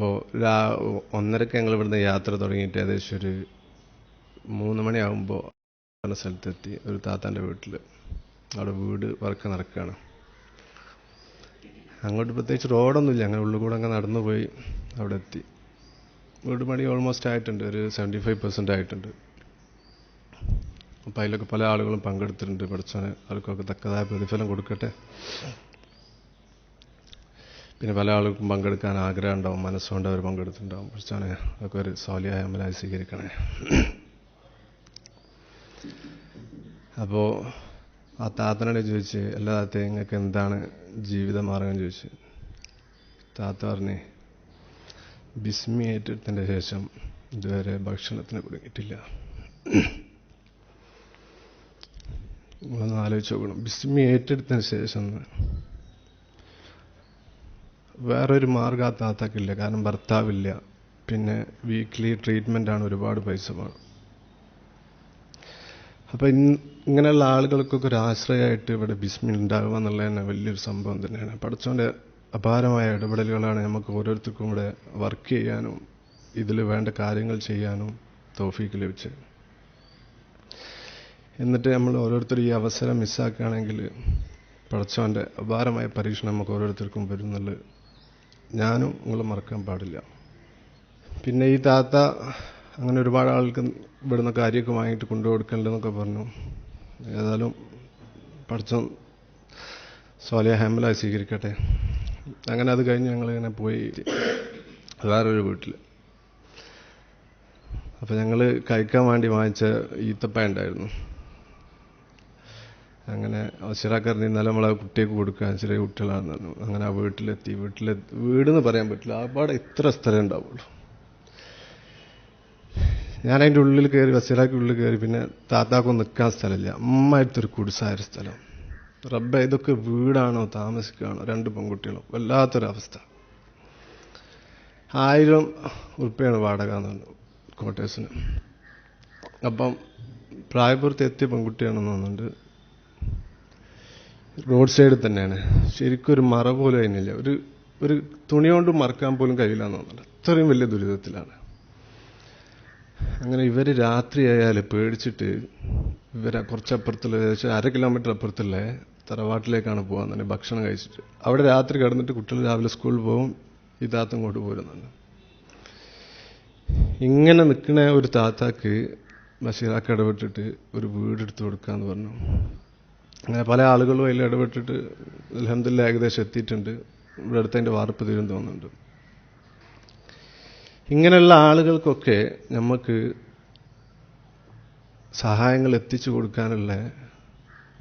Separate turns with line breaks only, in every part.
അപ്പോൾ രാ ഒന്നരക്ക് ഞങ്ങൾ ഇവിടുന്ന് യാത്ര തുടങ്ങിയിട്ട് ഏകദേശം ഒരു മൂന്ന് മണിയാകുമ്പോൾ പറഞ്ഞ സ്ഥലത്തെത്തി ഒരു താത്താന്റെ വീട്ടിൽ അവിടെ വീട് വർക്ക് നടക്കുകയാണ് അങ്ങോട്ട് പ്രത്യേകിച്ച് റോഡൊന്നുമില്ല. അങ്ങനെ ഉള്ളിൽ കൂടെ അങ്ങ് നടന്നു പോയി അവിടെ എത്തി. വീട് പണി ഓൾമോസ്റ്റ് ആയിട്ടുണ്ട്. ഒരു സെവന്റി ഫൈവ് പെർസെന്റ് ആയിട്ടുണ്ട്. അപ്പോൾ അതിലൊക്കെ പല ആളുകളും പങ്കെടുത്തിട്ടുണ്ട്. പഠിച്ചവന് അവർക്കൊക്കെ തക്കതായ പ്രതിഫലം കൊടുക്കട്ടെ. പിന്നെ പല ആളുകൾക്കും പങ്കെടുക്കാൻ ആഗ്രഹം ഉണ്ടാവും മനസ്സുകൊണ്ട് അവർ പങ്കെടുത്തിട്ടുണ്ടാവും. കുറച്ചാണ് അതൊക്കെ ഒരു സോലിയായ അമലായി സ്വീകരിക്കണേ. അപ്പോൾ ആ താത്തനോട് ചോദിച്ച് എല്ലാ താത്ത നിങ്ങൾക്ക് എന്താണ് ജീവിത മാർഗം? ചോദിച്ചു. താത്ത പറഞ്ഞ് ബിസ്മി ഏറ്റെടുത്തതിന്റെ ശേഷം ഇതുവരെ ഭക്ഷണത്തിന് കുടുങ്ങിയിട്ടില്ല. നിങ്ങളൊന്ന് ആലോചിച്ച് നോക്കണം. ബിസ്മി ഏറ്റെടുത്തതിന് ശേഷം വേറൊരു മാർഗം ആ താത്താക്കില്ല കാരണം ഭർത്താവില്ല. പിന്നെ വീക്ക്ലി ട്രീറ്റ്മെന്റ് ആണ് ഒരുപാട് പൈസ വേണം. അപ്പം ഇങ്ങനെയുള്ള ആളുകൾക്കൊക്കെ ഒരു ആശ്രയമായിട്ട് ഇവിടെ ബിസ്മി ഉണ്ടാകുക എന്നുള്ളത് തന്നെ വലിയൊരു സംഭവം തന്നെയാണ്. പഠിച്ചോന്റെ അപാരമായ ഇടപെടലുകളാണ് നമുക്ക് ഓരോരുത്തർക്കും ഇവിടെ വർക്ക് ചെയ്യാനും ഇതിൽ വേണ്ട കാര്യങ്ങൾ ചെയ്യാനും തോഫീക്ക് ലഭിച്ചത്. എന്നിട്ട് നമ്മൾ ഓരോരുത്തർ ഈ അവസരം മിസ്സാക്കുകയാണെങ്കിൽ പഠിച്ചവന്റെ അപാരമായ പരീക്ഷണം നമുക്ക് ഓരോരുത്തർക്കും വരുന്നുള്ളത് ഞാനും നിങ്ങൾ മറക്കാൻ പാടില്ല. പിന്നെ ഈ താത്ത അങ്ങനെ ഒരുപാട് ആൾക്ക് ഇവിടുന്ന് കാര്യമൊക്കെ വാങ്ങിയിട്ട് കൊണ്ടുകൊടുക്കണ്ടെന്നൊക്കെ പറഞ്ഞു. ഏതായാലും പഠിച്ച സോലിയ ഹാമലായി സ്വീകരിക്കട്ടെ. അങ്ങനെ അത് കഴിഞ്ഞ് ഞങ്ങളിങ്ങനെ പോയി വേറൊരു വീട്ടിൽ അപ്പോൾ ഞങ്ങൾ കഴിക്കാൻ വേണ്ടി വാങ്ങിച്ച ഈത്തപ്പ ഉണ്ടായിരുന്നു. അങ്ങനെ സിറാക്കറിന് ഇന്നലെ നമ്മളെ കുട്ടിയൊക്കെ കൊടുക്കാൻ ചെറിയ കുട്ടികളാണെന്ന് പറഞ്ഞു അങ്ങനെ ആ വീട്ടിലെത്തി. വീട് എന്ന് പറയാൻ പറ്റില്ല. ആ ആപാടെ ഇത്ര സ്ഥലം ഉണ്ടാവുള്ളൂ. ഞാൻ അതിന്റെ ഉള്ളിൽ കയറി വസീറാക്കി ഉള്ളിൽ കയറി പിന്നെ താത്താക്കും നിൽക്കാൻ സ്ഥലമില്ല. അമ്മായിരത്തൊരു കുടിസായ സ്ഥലം. റബ്ബ ഇതൊക്കെ വീടാണോ താമസിക്കുകയാണോ രണ്ട് പെൺകുട്ടികളോ വല്ലാത്തൊരവസ്ഥ. ആയിരം ഉറുപ്പയാണ് വാടക എന്ന് പറഞ്ഞു ക്വാർട്ടേഴ്സിന്. അപ്പം പ്രായപൂർത്തി എത്തിയ പെൺകുട്ടിയാണെന്ന് തോന്നുന്നുണ്ട്. റോഡ് സൈഡിൽ തന്നെയാണ്. ശരിക്കും ഒരു മറ പോലും അതിനില്ല ഒരു ഒരു തുണി കൊണ്ട് മറക്കാൻ പോലും കഴിയില്ല എന്ന് അത്രയും വലിയ ദുരിതത്തിലാണ്. അങ്ങനെ ഇവർ രാത്രിയായാൽ പേടിച്ചിട്ട് ഇവരെ കുറച്ചപ്പുറത്തുള്ള ഏകദേശം അര കിലോമീറ്റർ അപ്പുറത്തുള്ള തറവാട്ടിലേക്കാണ് പോകാൻ തന്നെ ഭക്ഷണം കഴിച്ചിട്ട്. അവിടെ രാത്രി കിടന്നിട്ട് കുട്ടികൾ രാവിലെ സ്കൂളിൽ പോകും ഈ താത്ത ഇങ്ങോട്ട് പോരുന്നുണ്ട്. ഇങ്ങനെ നിൽക്കുന്ന ഒരു താത്താക്ക് ബഷീറാക്ക് ഇടപെട്ടിട്ട് ഒരു വീടെടുത്ത് കൊടുക്കാന്ന് പറഞ്ഞു. അങ്ങനെ പല ആളുകളും അതിൽ ഇടപെട്ടിട്ട് അലഹമില്ല ഏകദേശം എത്തിയിട്ടുണ്ട്. ഇവിടെ അടുത്തതിന്റെ വാർപ്പ് തീരും തോന്നുന്നുണ്ട്. ഇങ്ങനെയുള്ള ആളുകൾക്കൊക്കെ നമുക്ക് സഹായങ്ങൾ എത്തിച്ചു കൊടുക്കാനുള്ള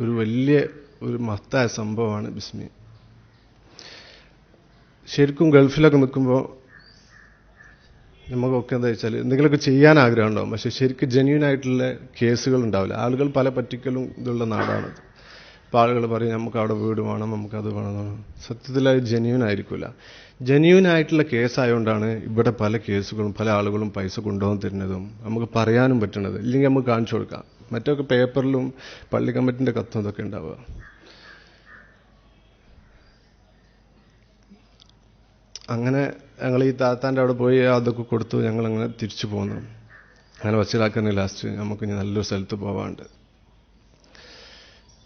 ഒരു വലിയ ഒരു മഹത്തായ സംഭവമാണ് ബിസ്മി. ശരിക്കും ഗൾഫിലൊക്കെ നിൽക്കുമ്പോൾ നമുക്കൊക്കെ എന്താ വെച്ചാൽ എന്തെങ്കിലുമൊക്കെ ചെയ്യാൻ ആഗ്രഹം ഉണ്ടാവും. പക്ഷെ ശരിക്കും ജെന്യൂൻ ആയിട്ടുള്ള കേസുകൾ ഉണ്ടാവില്ല. ആളുകൾ പല പറ്റിക്കലും ഇതുള്ള നാടാണത്. അപ്പോൾ ആളുകൾ പറയും നമുക്ക് അവിടെ വീട് വേണം നമുക്കത് വേണം. സത്യത്തിൽ അത് ജെന്യൂൻ ആയിരിക്കില്ല ജെന്യൂൻ ആയിട്ടുള്ള കേസായതുകൊണ്ടാണ് ഇവിടെ പല കേസുകളും പല ആളുകളും പൈസ കൊണ്ടുപോകാൻ തരുന്നതും നമുക്ക് പറയാനും പറ്റുന്നത് ഇല്ലെങ്കിൽ നമുക്ക് കാണിച്ചു കൊടുക്കാം. മറ്റൊക്കെ പേപ്പറിലും പള്ളി കമ്മിറ്റിന്റെ കത്തും ഇതൊക്കെ ഉണ്ടാവുക. അങ്ങനെ ഞങ്ങൾ ഈ താത്താന്റെ അവിടെ പോയി അതൊക്കെ കൊടുത്തു. ഞങ്ങൾ അങ്ങനെ തിരിച്ചു പോന്നു. അങ്ങനെ വച്ചിലാക്കുന്ന ലാസ്റ്റ് നമുക്ക് ഇനി നല്ലൊരു സ്ഥലത്ത് പോവാണ്ട്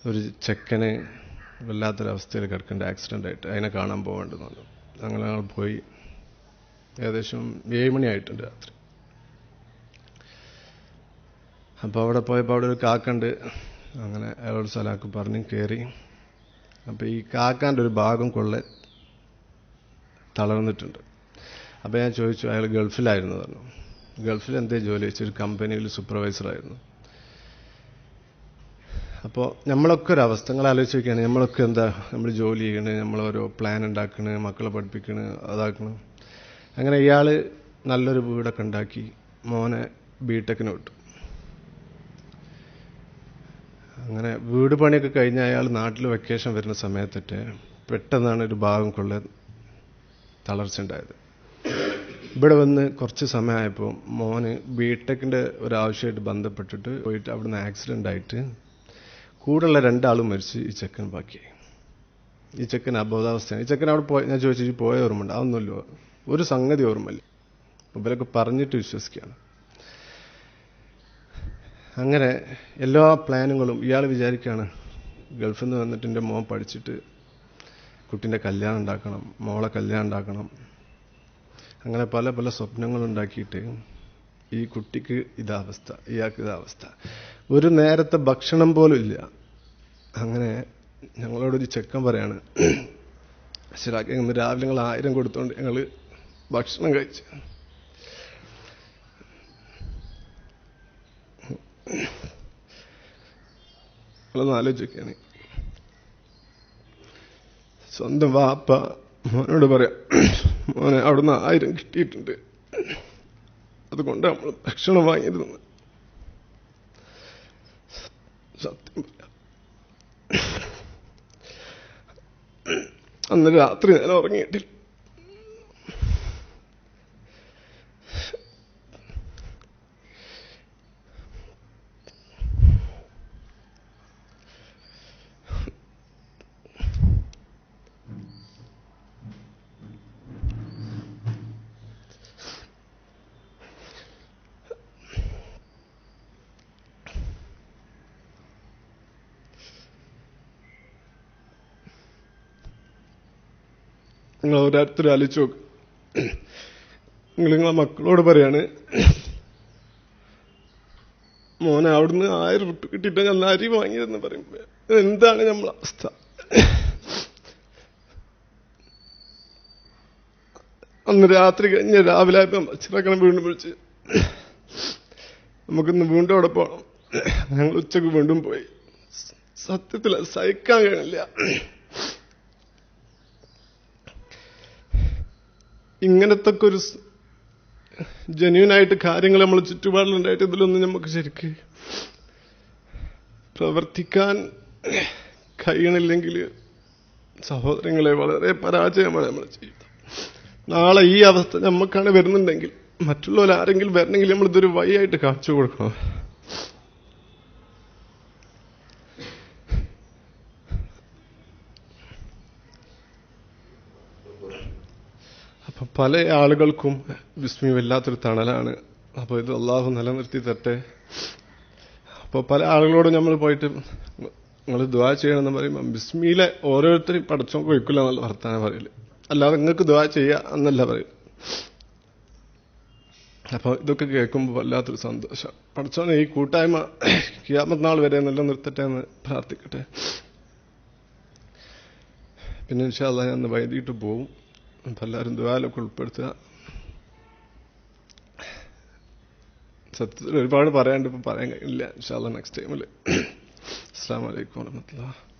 ഒരു ചെക്കന് വല്ലാത്തൊരവസ്ഥയിൽ കിടക്കേണ്ട ആക്സിഡന്റ് ആയിട്ട് അതിനെ കാണാൻ പോകേണ്ടതുണ്ട്. അങ്ങനെ ഞങ്ങൾ പോയി. ഏകദേശം ഏഴ് മണിയായിട്ടുണ്ട് രാത്രി. അപ്പോൾ അവിടെ പോയപ്പോൾ അവിടെ ഒരു കാക്കുണ്ട് അങ്ങനെ അയാളോട് സ്ഥലമാക്കി പറഞ്ഞ് കയറി അപ്പോൾ ഈ കാക്കാന്റെ ഒരു ഭാഗം കൊള്ള തളർന്നിട്ടുണ്ട്. അപ്പോൾ ഞാൻ ചോദിച്ചു അയാൾ ഗൾഫിലായിരുന്നു പറഞ്ഞു. ഗൾഫിൽ എന്തേ ജോലി വെച്ചൊരു കമ്പനിയിൽ സൂപ്പർവൈസറായിരുന്നു അപ്പോൾ നമ്മളൊക്കെ ഒരു അവസ്ഥ നിങ്ങൾ ആലോചിച്ച് വയ്ക്കുകയാണ് നമ്മളൊക്കെ എന്താ നമ്മൾ ജോലി ചെയ്യണ് നമ്മളോരോ പ്ലാൻ ഉണ്ടാക്കണ് മക്കളെ പഠിപ്പിക്കണ് അതാക്കണ്. അങ്ങനെ ഇയാൾ നല്ലൊരു വീടൊക്കെ ഉണ്ടാക്കി മോനെ ബിടെക്കിന് വിട്ടു. അങ്ങനെ വീട് പണിയൊക്കെ കഴിഞ്ഞ അയാൾ നാട്ടിൽ വെക്കേഷൻ വരുന്ന സമയത്തൊക്കെ പെട്ടെന്നാണ് ഒരു ഭാഗം കൊള്ള തളർച്ച ഉണ്ടായത്. ഇവിടെ വന്ന് കുറച്ച് സമയമായപ്പോൾ മോന് ബിടെക്കിന്റെ ഒരാവശ്യമായിട്ട് ബന്ധപ്പെട്ടിട്ട് പോയിട്ട് അവിടുന്ന് ആക്സിഡന്റ് ആയിട്ട് കൂടെയുള്ള രണ്ടാളും മരിച്ച് ഈ ചെക്കൻ ബാക്കിയായി. ഈ ചെക്കൻ അബോധാവസ്ഥയാണ്. ഈ ചെക്കൻ അവിടെ പോയി ഞാൻ ചോദിച്ചു ഈ പോയ ഓർമ്മയുണ്ട്? അതൊന്നുമില്ല. ഒരു സംഗതി ഓർമ്മയില്ല. ഇവരൊക്കെ പറഞ്ഞിട്ട് വിശ്വസിക്കുകയാണ്. അങ്ങനെ എല്ലാ പ്ലാനുകളും ഇയാൾ വിചാരിക്കുകയാണ് ഗൾഫിൽ നിന്ന് വന്നിട്ട് എന്റെ മോൻ പഠിച്ചിട്ട് കുട്ടീന്റെ കല്യാണം ഉണ്ടാക്കണം മോളെ കല്യാണം ഉണ്ടാക്കണം. അങ്ങനെ പല പല സ്വപ്നങ്ങളുണ്ടാക്കിയിട്ട് ഈ കുട്ടിക്ക് ഇതാവസ്ഥ ഇയാൾക്ക് ഇതാ അവസ്ഥ. ഒരു നേരത്തെ ഭക്ഷണം പോലും ഇല്ല. അങ്ങനെ ഞങ്ങളോടൊരു ചെക്കൻ പറയാണ് ശരാക്കി ഇന്ന് രാവിലെ ഞങ്ങൾ ആയിരം കൊടുത്തോണ്ട് ഞങ്ങൾ ഭക്ഷണം കഴിച്ചു. നിങ്ങളൊന്ന് ആലോചിക്കാണ് സ്വന്തം വാപ്പ മോനോട് പറയാം മോനെ അവിടുന്ന് ആയിരം കിട്ടിയിട്ടുണ്ട്. അതുകൊണ്ട് നമ്മൾ ഭക്ഷണം വാങ്ങിയിരുന്നു സത്യം. അന്ന് രാത്രി ഞാൻ ഉറങ്ങിയിട്ടില്ല. നിങ്ങൾ ഓരോരുത്തരും ആലോചിച്ച് നോക്ക്. നിങ്ങൾ നിങ്ങളെ മക്കളോട് പറയാണ് മോനെ അവിടുന്ന് ആയിരം ഉറുപ്പ് കിട്ടിയിട്ട് ഞാൻ അരി വാങ്ങിയതെന്ന് പറയുമ്പോ എന്താണ് നമ്മളെ അവസ്ഥ? അന്ന് രാത്രി കഴിഞ്ഞ് രാവിലെ ആയപ്പം അച്ഛനക്കണം വീണ്ടും വിളിച്ച്. നമുക്കിന്ന് വീണ്ടും അവിടെ പോകണം ഞങ്ങൾ ഉച്ചയ്ക്ക് വീണ്ടും പോയി. സത്യത്തിൽ സഹിക്കാൻ കഴിയില്ല ഇങ്ങനത്തെ ഒരു ജെന്യൂനായിട്ട് കാര്യങ്ങൾ നമ്മൾ ചുറ്റുപാടിലുണ്ടായിട്ട് ഇതിലൊന്നും നമുക്ക് ശരിക്ക് പ്രവർത്തിക്കാൻ കഴിയണില്ലെങ്കിൽ സഹോദരങ്ങളെ വളരെ പരാജയമാണ് നമ്മൾ ചെയ്യുന്നത് നാളെ ഈ അവസ്ഥ നമുക്കാണ് വരുന്നുണ്ടെങ്കിൽ മറ്റുള്ളവർ ആരെങ്കിലും വരണമെങ്കിൽ നമ്മൾ ഇതൊരു വഴിയായിട്ട് കാണിച്ചു കൊടുക്കണം. പല ആളുകൾക്കും വിസ്മി വല്ലാത്തൊരു തണലാണ്. അപ്പോൾ ഇത് അള്ളാഹു നിലനിർത്തി തട്ടെ അപ്പോൾ പല ആളുകളോടും നമ്മൾ പോയിട്ട് നിങ്ങൾ ദ്വാ ചെയ്യണമെന്ന് പറയുമ്പോൾ ബിസ്മിയിലെ ഓരോരുത്തരും പടച്ചോ കൊയ്ക്കില്ല എന്നുള്ള വർത്താനം പറയില്ല അല്ലാതെ നിങ്ങൾക്ക് ദ്വാ ചെയ്യുക എന്നല്ല പറയും അപ്പോൾ ഇതൊക്കെ കേൾക്കുമ്പോൾ വല്ലാത്തൊരു സന്തോഷം. പഠിച്ചോനെ ഈ കൂട്ടായ്മ കിയാമത്നാൾ വരെ നല്ല നിർത്തട്ടെ എന്ന് പ്രാർത്ഥിക്കട്ടെ. പിന്നെ ഇൻഷാല്ല ഞാൻ വൈകിട്ട് പോവും. അപ്പം ദ്വാലൊക്കെ ഉൾപ്പെടുത്തുക. സത്യത്തിൽ ഒരുപാട് പറയാണ്ട് ഇപ്പം പറയാൻ കഴിയില്ല. ഇൻഷാല്ല നെക്സ്റ്റ് ടൈമിൽ അസ്സാം വലൈക്കും വാഹമത്തുള്ള